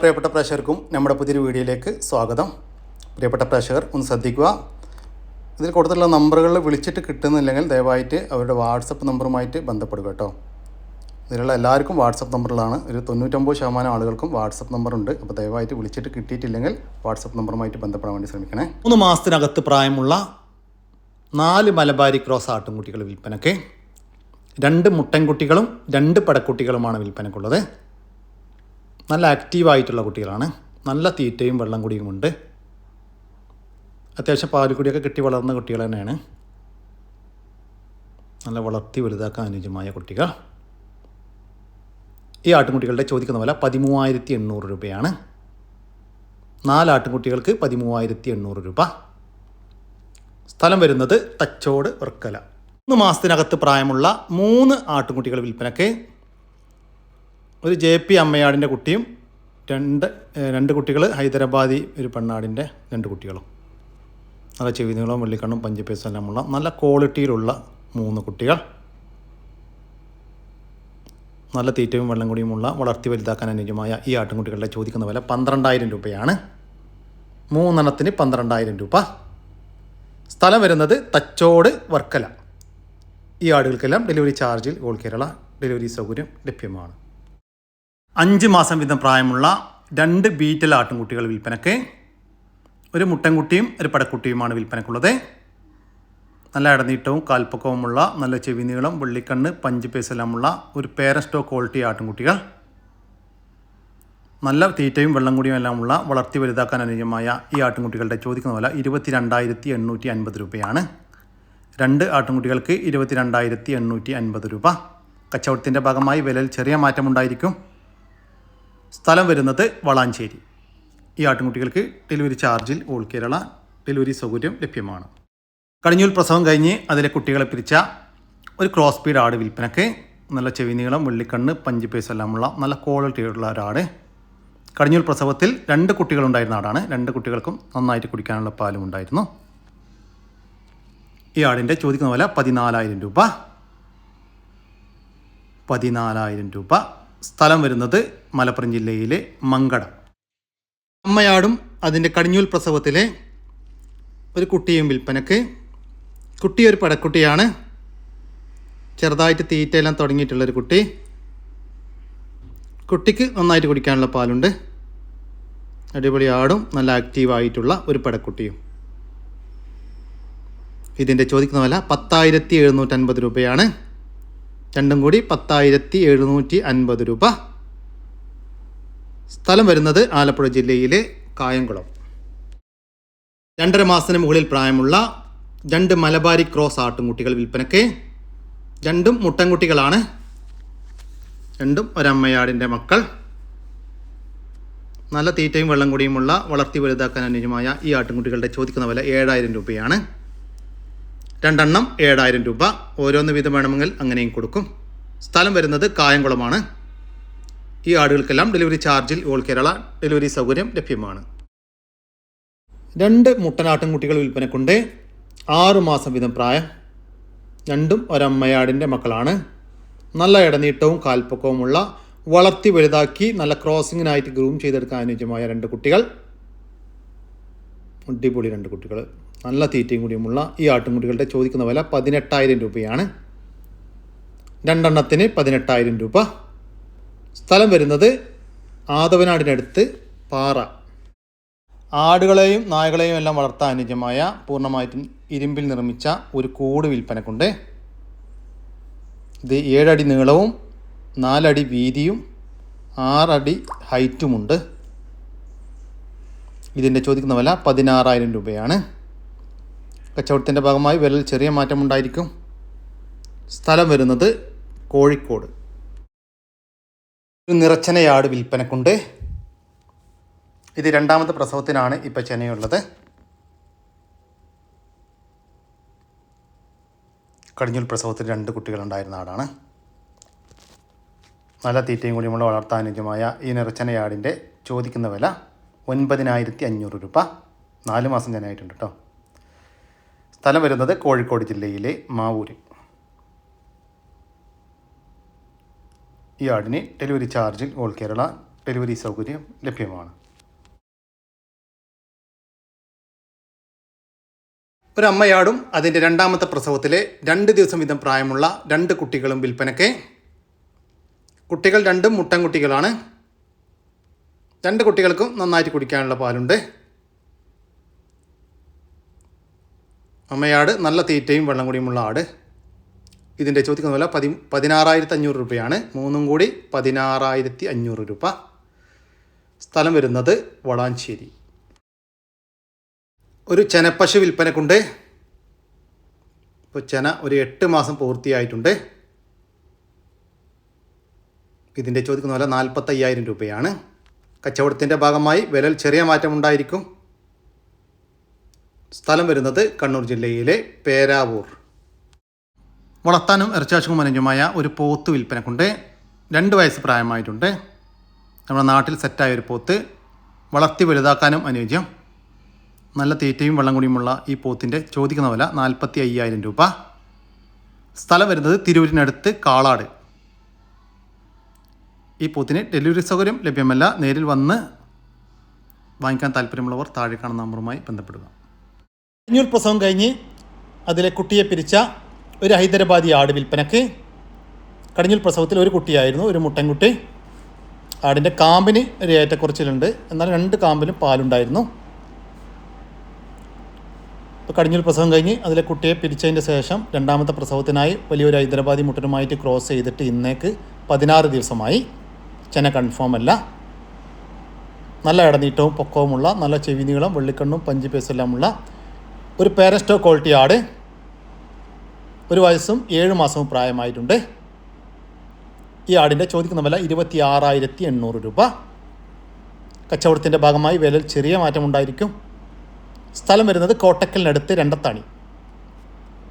പ്രിയപ്പെട്ട പ്രേക്ഷകർക്കും നമ്മുടെ പുതിയൊരു വീഡിയോയിലേക്ക് സ്വാഗതം. പ്രിയപ്പെട്ട പ്രേക്ഷകർ ഒന്ന് ശ്രദ്ധിക്കുക. ഇതിൽ കൊടുത്തിട്ടുള്ള നമ്പറുകൾ വിളിച്ചിട്ട് കിട്ടുന്നില്ലെങ്കിൽ ദയവായിട്ട് അവരുടെ വാട്സപ്പ് നമ്പറുമായിട്ട് ബന്ധപ്പെടുക കേട്ടോ. ഇതിലുള്ള എല്ലാവർക്കും വാട്സപ്പ് നമ്പറിലാണ്. ഒരു തൊണ്ണൂറ്റൊമ്പത് ശതമാനം ആളുകൾക്കും വാട്സപ്പ് നമ്പറുണ്ട്. അപ്പോൾ ദയവായിട്ട് വിളിച്ചിട്ട് കിട്ടിയിട്ടില്ലെങ്കിൽ വാട്സപ്പ് നമ്പറുമായിട്ട് ബന്ധപ്പെടാൻ വേണ്ടി ശ്രമിക്കണേ. മൂന്ന് മാസത്തിനകത്ത് പ്രായമുള്ള നാല് മലബാരി ക്രോസ് ആട്ടുംകുട്ടികൾ വിൽപ്പനയ്ക്ക് രണ്ട് മുട്ടൻകുട്ടികളും രണ്ട് പടക്കുട്ടികളുമാണ് വിൽപ്പനക്കുള്ളത്. നല്ല ആക്റ്റീവായിട്ടുള്ള കുട്ടികളാണ്. നല്ല തീറ്റയും വെള്ളം കുടിയുമുണ്ട് അത്യാവശ്യം പാലുകുടിയൊക്കെ കിട്ടി വളർന്ന കുട്ടികൾ തന്നെയാണ്. നല്ല വളർത്തി വലുതാക്കാൻ അനുയോജ്യമായ കുട്ടികൾ. ഈ ആട്ടുംകുട്ടികളുടെ ചോദിക്കുന്ന വില പതിമൂവായിരത്തി എണ്ണൂറ് രൂപയാണ്. നാല് ആട്ടിൻകുട്ടികൾക്ക് പതിമൂവായിരത്തി എണ്ണൂറ് രൂപ. സ്ഥലം വരുന്നത് തച്ചോട് വർക്കല. മൂന്ന് മാസത്തിനകത്ത് പ്രായമുള്ള മൂന്ന് ആട്ടുംകുട്ടികൾ വിൽപ്പനയ്ക്ക് ഒരു ജെ പി അമ്മയാടിന്റെ കുട്ടിയും രണ്ട് രണ്ട് കുട്ടികൾ ഹൈദരാബാദി ഒരു പെണ്ണാടിന്റെ രണ്ട് കുട്ടികളും. നല്ല ചെവിനീളം വെള്ളിക്കണ്ണും പഞ്ചപേസം എല്ലാം ഉള്ള നല്ല ക്വാളിറ്റിയിലുള്ള മൂന്ന് കുട്ടികൾ. നല്ല തീറ്റയും വെള്ളം കൂടിയുമുള്ള വളർത്തി വലുതാക്കാൻ അനുയോജ്യമായ ഈ ആട്ടിൻകുട്ടികളുടെ ചോദിക്കുന്ന വില പന്ത്രണ്ടായിരം രൂപയാണ്. മൂന്നെണ്ണത്തിന് പന്ത്രണ്ടായിരം രൂപ. സ്ഥലം വരുന്നത് തച്ചോട് വർക്കല. ഈ ആടുകൾക്കെല്ലാം ഡെലിവറി ചാർജിൽ ഓൾ കേരള ഡെലിവറി സൗകര്യം ലഭ്യമാണ്. അഞ്ച് മാസം വീതം പ്രായമുള്ള രണ്ട് ബീറ്റൽ ആട്ടിൻകുട്ടികൾ വിൽപ്പനയ്ക്ക് ഒരു മുട്ടൻകുട്ടിയും ഒരു പടക്കുട്ടിയുമാണ് വിൽപ്പനക്കുള്ളത്. നല്ല ഇടനീട്ടവും കാൽപ്പക്കവുമുള്ള നല്ല ചെവി നീളം വെള്ളിക്കണ്ണ് പഞ്ച് പേസെല്ലാമുള്ള ഒരു പേരൻ സ്റ്റോ ക്വാളിറ്റി ആട്ടിൻകുട്ടികൾ നല്ല തീറ്റയും വെള്ളം കൂടിയും എല്ലാമുള്ള വളർത്തി വലുതാക്കാൻ അനുയോജ്യമായ ഈ ആട്ടിൻകുട്ടികളുടെ ചോദിക്കുന്ന വില ഇരുപത്തി രണ്ടായിരത്തി എണ്ണൂറ്റി അൻപത് രൂപയാണ്. രണ്ട് ആട്ടിൻകുട്ടികൾക്ക് ഇരുപത്തി രണ്ടായിരത്തി എണ്ണൂറ്റി അൻപത് രൂപ. കച്ചവടത്തിന്റെ ഭാഗമായി വിലയിൽ ചെറിയ മാറ്റമുണ്ടായിരിക്കും. സ്ഥലം വരുന്നത് വളാഞ്ചേരി. ഈ ആട്ടിൻകുട്ടികൾക്ക് ഡെലിവറി ചാർജിൽ ഓൾ കേരള ഡെലിവറി സൗകര്യം ലഭ്യമാണ്. കടിഞ്ഞൂൽ പ്രസവം കഴിഞ്ഞ് അതിലെ കുട്ടികളെ പിരിച്ച ഒരു ക്രോസ് പീഡ് ആട് വിൽപ്പനയ്ക്ക് നല്ല ചെവി നീളം വെള്ളിക്കണ്ണ് പഞ്ച് പേസ് എല്ലാമുള്ള നല്ല ക്വാളിറ്റിയുള്ള ഒരാട് കടിഞ്ഞൂൽ പ്രസവത്തിൽ രണ്ട് കുട്ടികളുണ്ടായിരുന്ന ആടാണ്. രണ്ട് കുട്ടികൾക്കും നന്നായിട്ട് കുടിക്കാനുള്ള പാലും ഉണ്ടായിരുന്നു. ഈ ആടിന്റെ ചോദിക്കുന്ന വില പതിനാലായിരം രൂപ. പതിനാലായിരം രൂപ. സ്ഥലം വരുന്നത് മലപ്പുറം ജില്ലയിലെ മങ്കടം. അമ്മയാടും അതിന്റെ കടിഞ്ഞൂൽ പ്രസവത്തിലെ ഒരു കുട്ടിയും വിൽപ്പനക്ക്. കുട്ടി ഒരു പടക്കുട്ടിയാണ്. ചെറുതായിട്ട് തീറ്റയെല്ലാം തുടങ്ങിയിട്ടുള്ളൊരു കുട്ടി. കുട്ടിക്ക് നന്നായിട്ട് കുടിക്കാനുള്ള പാലുണ്ട്. അടിപൊളി ആടും നല്ല ആക്റ്റീവായിട്ടുള്ള ഒരു പടക്കുട്ടിയും. ഇതിന്റെ ചോദിക്കുന്ന വില പത്തായിരത്തി എഴുന്നൂറ്റൻപത് രൂപയാണ്. രണ്ടും കൂടി പത്തായിരത്തി എഴുന്നൂറ്റി അൻപത് രൂപ. സ്ഥലം വരുന്നത് ആലപ്പുഴ ജില്ലയിലെ കായംകുളം. രണ്ടര മാസത്തിന് മുകളിൽ പ്രായമുള്ള രണ്ട് മലബാരി ക്രോസ് ആട്ടുംകുട്ടികൾ വിൽപ്പനയ്ക്ക് രണ്ടും മുട്ടൻകുട്ടികളാണ്. രണ്ടും ഒരമ്മയാടിന്റെ മക്കൾ. നല്ല തീറ്റയും വെള്ളം കൂടിയുമുള്ള വളർത്തി വലുതാക്കാൻ അനുയോജ്യമായ ഈ ആട്ടുംകുട്ടികളുടെ ചോദിക്കുന്ന വില ഏഴായിരം രൂപയാണ്. രണ്ടെണ്ണം ഏഴായിരം രൂപ. ഓരോന്ന് വീതം വേണമെങ്കിൽ അങ്ങനെയും കൊടുക്കും. സ്ഥലം വരുന്നത് കായംകുളമാണ്. ഈ ആടുകൾക്കെല്ലാം ഡെലിവറി ചാർജിൽ ഓൾ കേരള ഡെലിവറി സൗകര്യം ലഭ്യമാണ്. രണ്ട് മുട്ടനാട്ടിൻകുട്ടികൾ വിൽപ്പനക്കുണ്ട്. ആറു മാസം വീതം പ്രായം. രണ്ടും ഒരമ്മയാടിന്റെ മക്കളാണ്. നല്ല ഇടനീട്ടവും കാൽപ്പക്കവുമുള്ള വളർത്തി വലുതാക്കി നല്ല ക്രോസിങ്ങിനായിട്ട് ഗ്രൂം ചെയ്തെടുക്കാൻ അനുയോജ്യമായ രണ്ട് കുട്ടികൾ. അടിപൊളി രണ്ട് കുട്ടികൾ നല്ല തീറ്റയും കൂടിയുമുള്ള ഈ ആട്ടിൻകുട്ടികളുടെ ചോദിക്കുന്ന വില പതിനെട്ടായിരം രൂപയാണ്. രണ്ടെണ്ണത്തിന് പതിനെട്ടായിരം രൂപ. സ്ഥലം വരുന്നത് ആദവനാടിനടുത്ത് പാറ. ആടുകളെയും നായകളെയും എല്ലാം വളർത്താൻ അനുജമായ പൂർണമായിട്ടും ഇരുമ്പിൽ നിർമ്മിച്ച ഒരു കൂട് വിൽപ്പനക്കുണ്ട്. ഇത് ഏഴടി നീളവും നാലടി വീതിയും ആറടി ഹൈറ്റുമുണ്ട്. ഇതിന്റെ ചോദിക്കുന്ന വില പതിനാറായിരം രൂപയാണ്. കച്ചവടത്തിന്റെ ഭാഗമായി വിലയിൽ ചെറിയ മാറ്റമുണ്ടായിരിക്കും സ്ഥലം വരുന്നത് കോഴിക്കോട്. ഒരു നിറച്ചനയാട് വിൽപ്പനക്കുണ്ട്. ഇത് രണ്ടാമത്തെ പ്രസവത്തിനാണ് ഇപ്പോൾ ചെനയുള്ളത്. കടിഞ്ഞൂൽ പ്രസവത്തിൽ രണ്ട് കുട്ടികളുണ്ടായിരുന്ന ആടാണ്. നല്ല തീറ്റയും കൂടിയുമുള്ള വളർത്താനുജമായ ഈ നിറച്ചനയാടിന്റെ ചോദിക്കുന്ന വില ഒൻപതിനായിരത്തി അഞ്ഞൂറ് രൂപ. നാല് മാസം ചെനയായിട്ടുണ്ട് കേട്ടോ സ്ഥലം വരുന്നത് കോഴിക്കോട് ജില്ലയിലെ മാവൂര്. ഈ ആടിന് ഡെലിവറി ചാർജിൽ ഓൾ കേരള ഡെലിവറി സൗകര്യം ലഭ്യമാണ്. ഒരു അമ്മയാടും അതിന്റെ രണ്ടാമത്തെ പ്രസവത്തിലെ രണ്ട് ദിവസം വീതം പ്രായമുള്ള രണ്ട് കുട്ടികളും വിൽപ്പനയ്ക്ക്. കുട്ടികൾ രണ്ടും മുട്ടൻകുട്ടികളാണ്. രണ്ട് കുട്ടികൾക്കും നന്നായിട്ട് കുടിക്കാനുള്ള പാലുണ്ട്. അമ്മയാട് നല്ല തീറ്റയും വെള്ളം കൂടിയുമുള്ള ആട്. ഇതിന്റെ ചോദിക്കുന്ന വില പതി പതിനാറായിരത്തി അഞ്ഞൂറ് രൂപയാണ്. മൂന്നും കൂടി പതിനാറായിരത്തി അഞ്ഞൂറ് രൂപ. സ്ഥലം വരുന്നത് വളാഞ്ചേരി. ഒരു ചെനപ്പശു വിൽപ്പനക്കുണ്ട്. ഇപ്പോൾ ചെന ഒരു എട്ട് മാസം പൂർത്തിയായിട്ടുണ്ട്. ഇതിന്റെ ചോദിക്കുന്ന വില നാൽപ്പത്തയ്യായിരം രൂപയാണ്. കച്ചവടത്തിന്റെ ഭാഗമായി വിലൽ ചെറിയ മാറ്റമുണ്ടായിരിക്കും. സ്ഥലം വരുന്നത് കണ്ണൂർ ജില്ലയിലെ പേരാവൂർ. വളർത്താനും ഇറച്ചാശുക്കും അനുയോജ്യമായ ഒരു പോത്ത് വിൽപ്പനക്കുണ്ട്. രണ്ട് വയസ്സ് പ്രായമായിട്ടുണ്ട്. നമ്മുടെ നാട്ടിൽ സെറ്റായ ഒരു പോത്ത്. വളർത്തി വലുതാക്കാനും അനുയോജ്യം. നല്ല തീറ്റയും വെള്ളം കുടിയുമുള്ള ഈ പോത്തിന്റെ ചോദിക്കുന്ന വില നാൽപ്പത്തി അയ്യായിരം രൂപ. സ്ഥലം വരുന്നത് തിരൂരിനടുത്ത് കാളാട്. ഈ പോത്തിന് ഡെലിവറി സൗകര്യം ലഭ്യമല്ല. നേരിൽ വന്ന് വാങ്ങിക്കാൻ താല്പര്യമുള്ളവർ താഴെ കാണുന്ന നമ്പറുമായി ബന്ധപ്പെടുക. അഞ്ഞൂറ് പ്രസവം കഴിഞ്ഞ് അതിലെ കുട്ടിയെ പിരിച്ച ഒരു ഹൈദരാബാദി ആട് വിൽപ്പനക്ക് കടിഞ്ഞൂൽ പ്രസവത്തിൽ ഒരു കുട്ടിയായിരുന്നു ഒരു മുട്ടൻകുട്ടി. ആടിന്റെ കാമ്പിന് ഒരു ഏറ്റക്കുറച്ചിലുണ്ട്. എന്നാൽ രണ്ട് കാമ്പിലും പാലുണ്ടായിരുന്നു. ഇപ്പോൾ കടിഞ്ഞൂൽ പ്രസവം കഴിഞ്ഞ് അതിലെ കുട്ടിയെ പിരിച്ചതിന്റെ ശേഷം രണ്ടാമത്തെ പ്രസവത്തിനായി വലിയൊരു ഹൈദരാബാദി മുട്ടനുമായിട്ട് ക്രോസ് ചെയ്തിട്ട് ഇന്നേക്ക് പതിനാറ് ദിവസമായി. ചെന കൺഫേം അല്ല. നല്ല ഇടനീട്ടവും പൊക്കവുമുള്ള നല്ല ചെവി നീളം വെള്ളിക്കണ്ണും പഞ്ച് പേസെല്ലാമുള്ള ഒരു പേരസ്റ്റോ ക്വാളിറ്റി ആട് ഒരു വയസ്സും ഏഴ് മാസവും പ്രായമായിട്ടുണ്ട്. ഈ ആടിന്റെ ചോദിക്കുന്ന വില ഇരുപത്തി ആറായിരത്തി എണ്ണൂറ് രൂപ. കച്ചവടത്തിന്റെ ഭാഗമായി വിലയിൽ ചെറിയ മാറ്റമുണ്ടായിരിക്കും സ്ഥലം വരുന്നത് കോട്ടക്കലിനടുത്ത് രണ്ടത്താണി.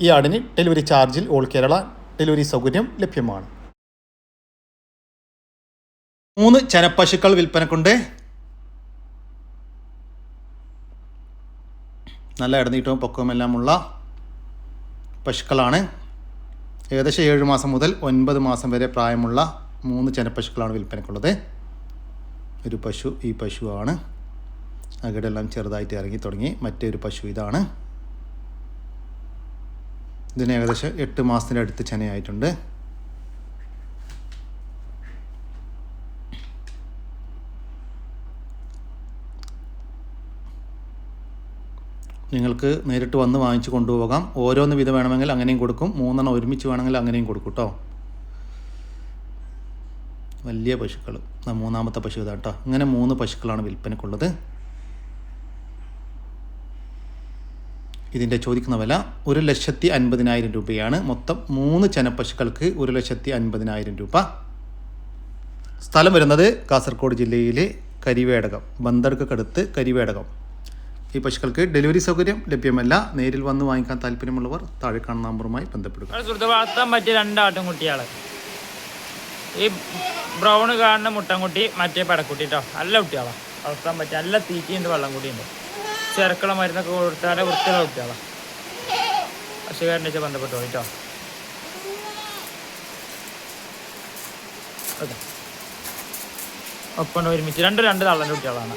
ഈ ആടിന് ഡെലിവറി ചാർജിൽ ഓൾ കേരള ഡെലിവറി സൗകര്യം ലഭ്യമാണ്. മൂന്ന് ചനപ്പശുക്കൾ വിൽപ്പനക്കുണ്ട്. നല്ല ഇടനീട്ടവും പൊക്കവുമെല്ലാമുള്ള പശുക്കളാണ്. ഏകദേശം ഏഴ് മാസം മുതൽ ഒൻപത് മാസം വരെ പ്രായമുള്ള മൂന്ന് ചെനപ്പശുക്കളാണ് വിൽപ്പനക്കുള്ളത്. ഒരു പശു ഈ പശുവാണ്. അകിടെല്ലാം ചെറുതായിട്ട് ഇറങ്ങി തുടങ്ങി. മറ്റൊരു പശു ഇതാണ്. ഇതിന് ഏകദേശം എട്ട് മാസത്തിന്റെ അടുത്ത് ചെനയായിട്ടുണ്ട്. നിങ്ങൾക്ക് നേരിട്ട് വന്ന് വാങ്ങിച്ച് കൊണ്ടുപോകാം. ഓരോന്ന് വിധം വേണമെങ്കിൽ അങ്ങനെയും കൊടുക്കും. മൂന്നെണ്ണം ഒരുമിച്ച് വേണമെങ്കിൽ അങ്ങനെയും കൊടുക്കും കേട്ടോ വലിയ പശുക്കൾ മൂന്നാമത്തെ പശു ഇതാ കേട്ടോ ഇങ്ങനെ മൂന്ന് പശുക്കളാണ് വിൽപ്പനക്കുള്ളത്. ഇതിന്റെ ചോദിക്കുന്ന വില ഒരു ലക്ഷത്തി അൻപതിനായിരം രൂപയാണ്. മൊത്തം മൂന്ന് ചെനപ്പശുക്കൾക്ക് ഒരു ലക്ഷത്തി അൻപതിനായിരം രൂപ. സ്ഥലം വരുന്നത് കാസർഗോഡ് ജില്ലയിലെ കരിവേടകം. ബന്ദർക്കടുത്ത് കരിവേടകം. ഈ പശുക്കൾക്ക് ഡെലിവറി സൗകര്യം ലഭ്യമല്ല. നേരിൽ വന്ന് വാങ്ങിക്കാൻ താല്പര്യമുള്ളവർ താഴെ കാണുന്ന നമ്പറുമായി ബന്ധപ്പെടുക. സുഹൃത്ത് വളർത്താൻ പറ്റിയ രണ്ട് ആട്ടിൻകുട്ടികൾ ഈ ബ്രൗൺ കാണുന്ന മുട്ടൻകുട്ടി മറ്റേ പടക്കുട്ടി കേട്ടോ നല്ല കുട്ടികളാണ് വളർത്താൻ പറ്റിയ നല്ല തീറ്റയുണ്ട് വെള്ളം കൂടിയുണ്ട്. ചെറുക്കള മരുന്നൊക്കെ കൊടുത്താലേ വൃത്തിയുള്ള കുട്ടികളാണ് വെച്ചാൽ ബന്ധപ്പെട്ടു കേട്ടോ ഒപ്പം ഒരുമിച്ച്. രണ്ട് രണ്ട് തള്ളന്റെ കുട്ടികളാണ്.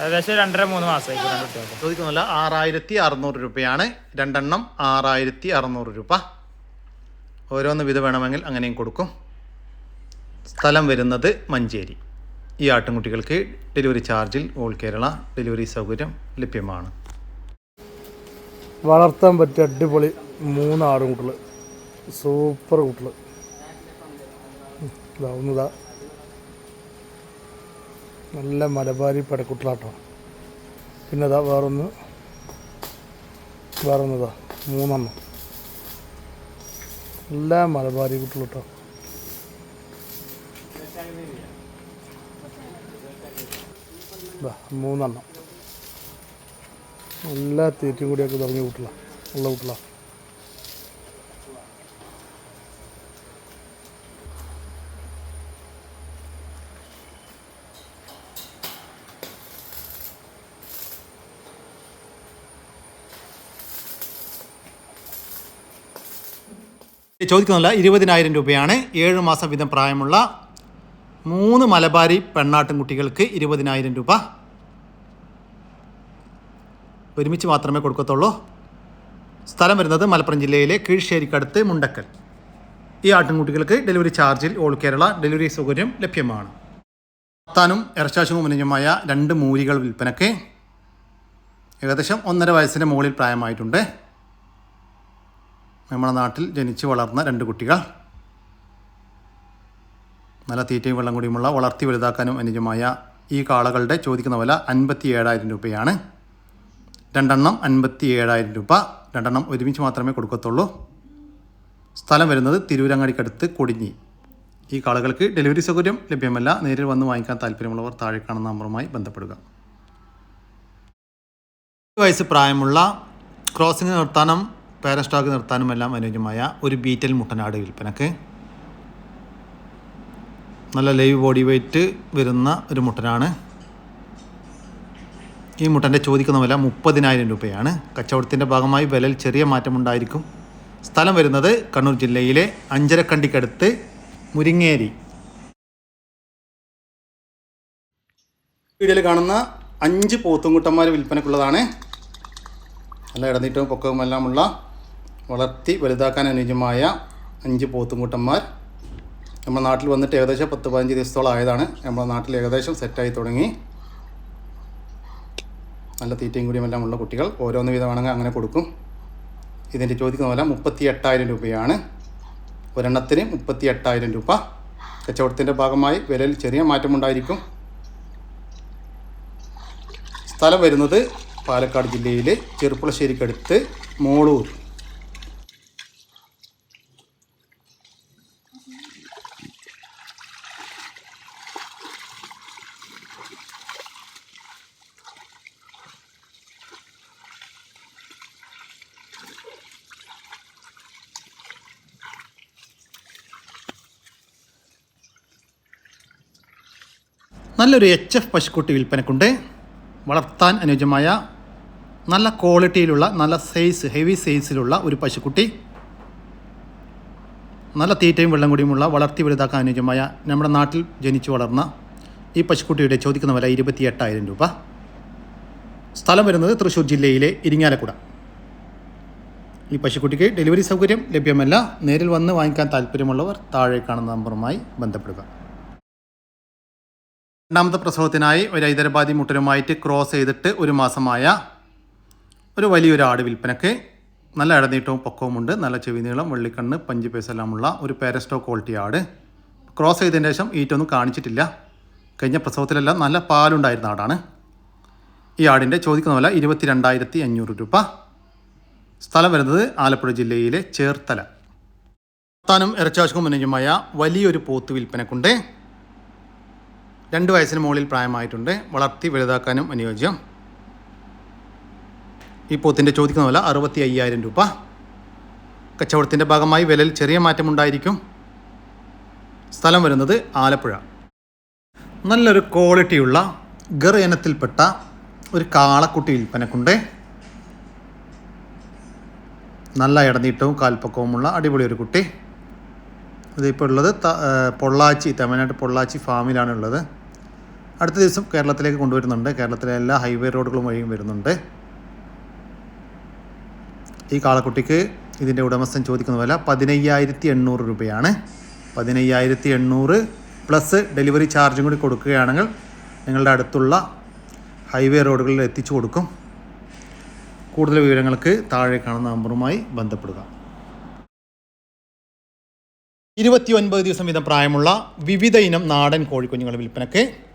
ഏകദേശം രണ്ടര മൂന്ന് മാസമായിരിക്കും ചോദിക്കുന്നില്ല ആറായിരത്തി അറുന്നൂറ് രൂപയാണ്. രണ്ടെണ്ണം ആറായിരത്തി അറുന്നൂറ് രൂപ. ഓരോന്ന് വിധ വേണമെങ്കിൽ അങ്ങനെയും കൊടുക്കും. സ്ഥലം വരുന്നത് മഞ്ചേരി. ഈ ആട്ടിൻകുട്ടികൾക്ക് ഡെലിവറി ചാർജിൽ ഓൾ കേരള ഡെലിവറി സൗകര്യം ലഭ്യമാണ്. വളർത്താൻ പറ്റിയ അടിപൊളി മൂന്ന് ആടുംകുട്ടികൾ സൂപ്പർ കുട്ടികൾ ഇതാ ഒന്നിതാ. നല്ല മലബാരി പടക്കുട്ടിലാട്ടോ പിന്നെ അതാ വേറൊന്ന്. വേറൊന്നതാ. മൂന്നെണ്ണം. നല്ല മലബാരി കുട്ടികൾ കേട്ടോ ഇതാ മൂന്നെണ്ണം. എല്ലാ തീറ്റും കൂടിയൊക്കെ തുടങ്ങിയ കുട്ടികളാണ് ഉള്ള കുട്ടികളാണ് ചോദിക്കുന്നില്ല. ഇരുപതിനായിരം രൂപയാണ്. ഏഴ് മാസം വീതം പ്രായമുള്ള മൂന്ന് മലബാരി പെണ്ണാട്ടിൻകുട്ടികൾക്ക് ഇരുപതിനായിരം രൂപ. ഒരുമിച്ച് മാത്രമേ കൊടുക്കത്തുള്ളൂ. സ്ഥലം വരുന്നത് മലപ്പുറം ജില്ലയിലെ കീഴ്ശ്ശേരിക്കടുത്ത് മുണ്ടക്കൽ. ഈ ആട്ടിൻകുട്ടികൾക്ക് ഡെലിവറി ചാർജിൽ ഓൾ കേരള ഡെലിവറി സൗകര്യം ലഭ്യമാണ്. താനും ഇറച്ചാശുവും അനുജമായ രണ്ട് മൂരികൾ വിൽപ്പനയ്ക്ക് ഏകദേശം ഒന്നര വയസ്സിന് മുകളിൽ പ്രായമായിട്ടുണ്ട്. നമ്മുടെ നാട്ടിൽ ജനിച്ച് വളർന്ന രണ്ട് കുട്ടികൾ. നല്ല തീറ്റയും വെള്ളം കൂടിയുമുള്ള വളർത്തി വലുതാക്കാനും അനുജമായ ഈ കാളകളുടെ ചോദിക്കുന്ന വില അൻപത്തി ഏഴായിരം രൂപയാണ്. രണ്ടെണ്ണം അൻപത്തി ഏഴായിരം രൂപ. രണ്ടെണ്ണം ഒരുമിച്ച് മാത്രമേ കൊടുക്കത്തുള്ളൂ. സ്ഥലം വരുന്നത് തിരൂരങ്ങാടിക്കടുത്ത് കൊടിഞ്ഞി. ഈ കാളുകൾക്ക് ഡെലിവറി സൗകര്യം ലഭ്യമല്ല. നേരിൽ വന്ന് വാങ്ങിക്കാൻ താല്പര്യമുള്ളവർ താഴെ കാണുന്ന നമ്പറുമായി ബന്ധപ്പെടുക. വയസ്സ് പ്രായമുള്ള ക്രോസിംഗ് നിർത്താനും പാരസ്റ്റോക്ക് നിർത്താനുമെല്ലാം അനുയോജ്യമായ ഒരു ബീറ്റൽ മുട്ടനാട് വിൽപ്പനക്ക് നല്ല ലൈവ് ബോഡി വെയ്റ്റ് വരുന്ന ഒരു മുട്ടനാണ്. ഈ മുട്ടന്റെ ചോദിക്കുന്ന വില മുപ്പതിനായിരം രൂപയാണ്. കച്ചവടത്തിന്റെ ഭാഗമായി വിലയിൽ ചെറിയ മാറ്റമുണ്ടായിരിക്കും. സ്ഥലം വരുന്നത് കണ്ണൂർ ജില്ലയിലെ അഞ്ചരക്കണ്ടിക്കടുത്ത് മുരിങ്ങേരി. വീഡിയോയിൽ കാണുന്ന അഞ്ച് പോത്തുംകുട്ടന്മാർ വിൽപ്പനക്കുള്ളതാണ് നല്ല ഇടനീട്ടവും പൊക്കവും എല്ലാമുള്ള വളർത്തി വലുതാക്കാൻ അനുയോജ്യമായ അഞ്ച് പോത്തുംകൂട്ടന്മാർ. നമ്മുടെ നാട്ടിൽ വന്നിട്ട് ഏകദേശം പത്ത് പതിനഞ്ച് ദിവസത്തോളം ആയതാണ്. നമ്മുടെ നാട്ടിൽ ഏകദേശം സെറ്റായി തുടങ്ങി. നല്ല തീറ്റയും കൂടിയും എല്ലാം ഉള്ള കുട്ടികൾ. ഓരോന്ന് വീതമാണെങ്കിൽ അങ്ങനെ കൊടുക്കും. ഇതിന്റെ ചോദിക്കുന്ന പോലെ മുപ്പത്തി എട്ടായിരം രൂപയാണ്. ഒരെണ്ണത്തിന് മുപ്പത്തി എട്ടായിരം രൂപ. കച്ചവടത്തിന്റെ ഭാഗമായി വിലയിൽ ചെറിയ മാറ്റമുണ്ടായിരിക്കും സ്ഥലം വരുന്നത് പാലക്കാട് ജില്ലയിൽ ചെറുപ്പുളശ്ശേരിക്കടുത്ത് മോളൂർ. നല്ലൊരു എച്ച് എഫ് പശുക്കുട്ടി വിൽപ്പനക്കുണ്ട്. വളർത്താൻ അനുയോജ്യമായ നല്ല ക്വാളിറ്റിയിലുള്ള നല്ല സൈസ് ഹെവി സൈസിലുള്ള ഒരു പശുക്കുട്ടി. നല്ല തീറ്റയും വെള്ളം കൂടിയുമുള്ള വളർത്തി വലുതാക്കാൻ അനുയോജ്യമായ നമ്മുടെ നാട്ടിൽ ജനിച്ചു വളർന്ന ഈ പശുക്കുട്ടിയുടെ ചോദിക്കുന്ന വില ഇരുപത്തി എട്ടായിരം രൂപ. സ്ഥലം വരുന്നത് തൃശ്ശൂർ ജില്ലയിലെ ഇരിങ്ങാലക്കുട. ഈ പശുക്കുട്ടിക്ക് ഡെലിവറി സൗകര്യം ലഭ്യമല്ല. നേരിൽ വന്ന് വാങ്ങിക്കാൻ താല്പര്യമുള്ളവർ താഴെ കാണുന്ന നമ്പറുമായി ബന്ധപ്പെടുക. രണ്ടാമത്തെ പ്രസവത്തിനായി ഒരു ഹൈദരാബാദി മുട്ടനുമായിട്ട് ക്രോസ് ചെയ്തിട്ട് ഒരു മാസമായ ഒരു വലിയൊരു ആട് വിൽപ്പനയ്ക്ക് നല്ല ഇടനീട്ടവും പൊക്കവുമുണ്ട്. നല്ല ചെവി നീളം വെള്ളിക്കണ്ണ് പഞ്ച് പേസ് എല്ലാമുള്ള ഒരു പാരസ്റ്റോ ക്വാളിറ്റി ആട്. ക്രോസ് ചെയ്തതിന് ശേഷം ഈറ്റൊന്നും കാണിച്ചിട്ടില്ല. കഴിഞ്ഞ പ്രസവത്തിലെല്ലാം നല്ല പാലുണ്ടായിരുന്ന ആടാണ്. ഈ ആടിന്റെ ചോദിക്കുന്ന വില ഇരുപത്തി രണ്ടായിരത്തി അഞ്ഞൂറ് രൂപ. സ്ഥലം വരുന്നത് ആലപ്പുഴ ജില്ലയിലെ ചേർത്തല. താനും ഇറച്ചാശുക്കും അനുജമായ വലിയൊരു പോത്ത് വിൽപ്പനക്കുണ്ട്. രണ്ട് വയസ്സിന് മുകളിൽ പ്രായമായിട്ടുണ്ട്. വളർത്തി വലുതാക്കാനും അനുയോജ്യം. ഈ പോത്തിന്റെ ചോദിക്കുന്ന വില അറുപത്തി അയ്യായിരം രൂപ. കച്ചവടത്തിന്റെ ഭാഗമായി വിലയിൽ ചെറിയ മാറ്റമുണ്ടായിരിക്കും. സ്ഥലം വരുന്നത് ആലപ്പുഴ. നല്ലൊരു ക്വാളിറ്റിയുള്ള ഗർ ഇനത്തിൽപ്പെട്ട ഒരു കാളക്കുട്ടി വിൽപ്പനക്കുണ്ട്. നല്ല ഇടനീട്ടവും കാൽപ്പക്കവുമുള്ള അടിപൊളി ഒരു കുട്ടി. ഇതിപ്പോൾ ഉള്ളത് പൊള്ളാച്ചി തമിഴ്നാട് പൊള്ളാച്ചി ഫാമിലാണ് ഉള്ളത്. അടുത്ത ദിവസം കേരളത്തിലേക്ക് കൊണ്ടുവരുന്നുണ്ട്. കേരളത്തിലെ എല്ലാ ഹൈവേ റോഡുകളും വഴിയും വരുന്നുണ്ട്. ഈ കാളക്കുട്ടിക്ക് ഇതിന്റെ ഉടമസ്ഥൻ ചോദിക്കുന്ന വില പതിനയ്യായിരത്തി എണ്ണൂറ് രൂപയാണ്. പതിനയ്യായിരത്തി എണ്ണൂറ് പ്ലസ് ഡെലിവറി ചാർജും കൂടി കൊടുക്കുകയാണെങ്കിൽ നിങ്ങളുടെ അടുത്തുള്ള ഹൈവേ റോഡുകളിൽ എത്തിച്ചു കൊടുക്കും. കൂടുതൽ വിവരങ്ങൾക്ക് താഴെ കാണുന്ന നമ്പറുമായി ബന്ധപ്പെടുക. ഇരുപത്തി ഒൻപത് ദിവസം വീതം പ്രായമുള്ള വിവിധ ഇനം നാടൻ കോഴിക്കുഞ്ഞുങ്ങളുടെ വിൽപ്പനക്ക്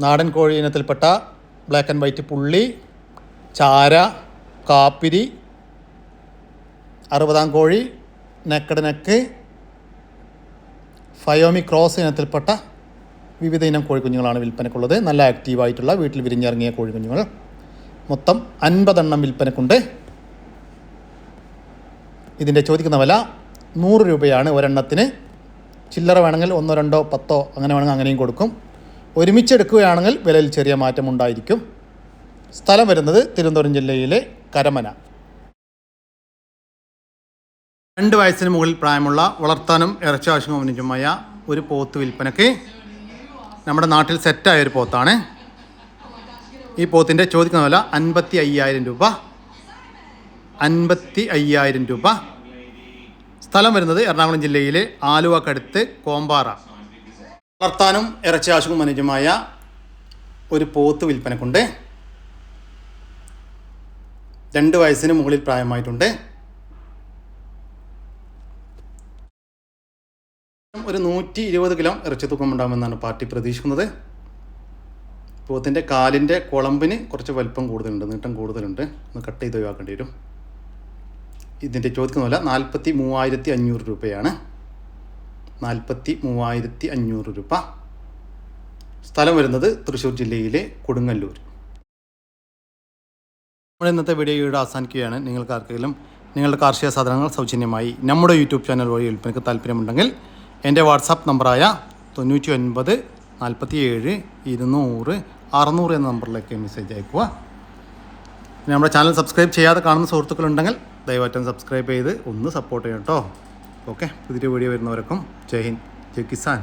നാടൻ കോഴി ഇനത്തിൽപ്പെട്ട ബ്ലാക്ക് ആൻഡ് വൈറ്റ് പുള്ളി ചാര കാപ്പിരി അറുപതാം കോഴി നെക്കഡ് നെക്ക് ഫയോമി ക്രോസ് ഇനത്തിൽപ്പെട്ട വിവിധ ഇനം കോഴിക്കുഞ്ഞുങ്ങളാണ് വിൽപ്പനക്കുള്ളത്. നല്ല ആക്റ്റീവായിട്ടുള്ള വീട്ടിൽ വിരിഞ്ഞിറങ്ങിയ കോഴിക്കുഞ്ഞുങ്ങൾ. മൊത്തം അൻപതെണ്ണം വിൽപ്പനക്കുണ്ട്. ഇതിന്റെ ചോദിക്കുന്ന വില നൂറ് രൂപയാണ്. ഒരെണ്ണത്തിന് ചില്ലറ വേണമെങ്കിൽ ഒന്നോ രണ്ടോ പത്തോ അങ്ങനെ വേണമെങ്കിൽ അങ്ങനെയും കൊടുക്കും. ഒരുമിച്ച് എടുക്കുകയാണെങ്കിൽ വിലയിൽ ചെറിയ മാറ്റമുണ്ടായിരിക്കും സ്ഥലം വരുന്നത് തിരുവനന്തപുരം ജില്ലയിലെ കരമന. രണ്ട് വയസ്സിന് മുകളിൽ പ്രായമുള്ള വളർത്താനും ഇറച്ചി അനുജമായ ഒരു പോത്ത് വിൽപ്പനയ്ക്ക് നമ്മുടെ നാട്ടിൽ സെറ്റായ ഒരു പോത്താണ്. ഈ പോത്തിന്റെ ചോദിക്കുന്ന വില അൻപത്തി അയ്യായിരം രൂപ. അൻപത്തി അയ്യായിരം രൂപ. സ്ഥലം വരുന്നത് എറണാകുളം ജില്ലയിലെ ആലുവക്കടുത്ത് കോമ്പാറ. വളർത്താനും ഇറച്ചി ആവശ്യവും അനുജമായ ഒരു പോത്ത് വിൽപ്പനക്കുണ്ട്. രണ്ട് വയസ്സിന് മുകളിൽ പ്രായമായിട്ടുണ്ട്. ഒരു നൂറ്റി ഇരുപത് കിലോ ഇറച്ചി തൂക്കം ഉണ്ടാകുമെന്നാണ് പാർട്ടി പ്രതീക്ഷിക്കുന്നത്. പോത്തിന്റെ കാലിന്റെ കുളമ്പിന് കുറച്ച് വലിപ്പം കൂടുതലുണ്ട് നീട്ടം കൂടുതലുണ്ട്. ഒന്ന് കട്ട് ചെയ്ത് ഒഴിവാക്കേണ്ടി വരും. ഇതിന്റെ ചോദിക്കുന്ന വില നാൽപ്പത്തി മൂവായിരത്തി അഞ്ഞൂറ് രൂപയാണ്. നാൽപ്പത്തി മൂവായിരത്തി അഞ്ഞൂറ് രൂപ. സ്ഥലം വരുന്നത് തൃശ്ശൂർ ജില്ലയിലെ കൊടുങ്ങല്ലൂർ. നമ്മുടെ ഇന്നത്തെ വീഡിയോയുടെ അവസാനിക്കുകയാണ്. നിങ്ങൾക്ക് ആർക്കെങ്കിലും നിങ്ങളുടെ കാർഷിക സാധനങ്ങൾ സൗജന്യമായി നമ്മുടെ യൂട്യൂബ് ചാനൽ വഴി വിൽപ്പനയ്ക്ക് താല്പര്യമുണ്ടെങ്കിൽ എന്റെ വാട്സാപ്പ് നമ്പറായ തൊണ്ണൂറ്റി ഒൻപത് നാൽപ്പത്തി ഏഴ് ഇരുന്നൂറ് അറുന്നൂറ് എന്ന നമ്പറിലേക്ക് മെസ്സേജ് അയക്കുക നമ്മുടെ ചാനൽ സബ്സ്ക്രൈബ് ചെയ്യാതെ കാണുന്ന സുഹൃത്തുക്കളുണ്ടെങ്കിൽ ദയവായിട്ടും സബ്സ്ക്രൈബ് ചെയ്ത് ഒന്ന് സപ്പോർട്ട് ചെയ്യണം കേട്ടോ. ഓക്കെ. പുതിയ വീഡിയോ വരുന്നവർക്കും ജയ് ഹിന്ദ് ജയ് കിസാൻ.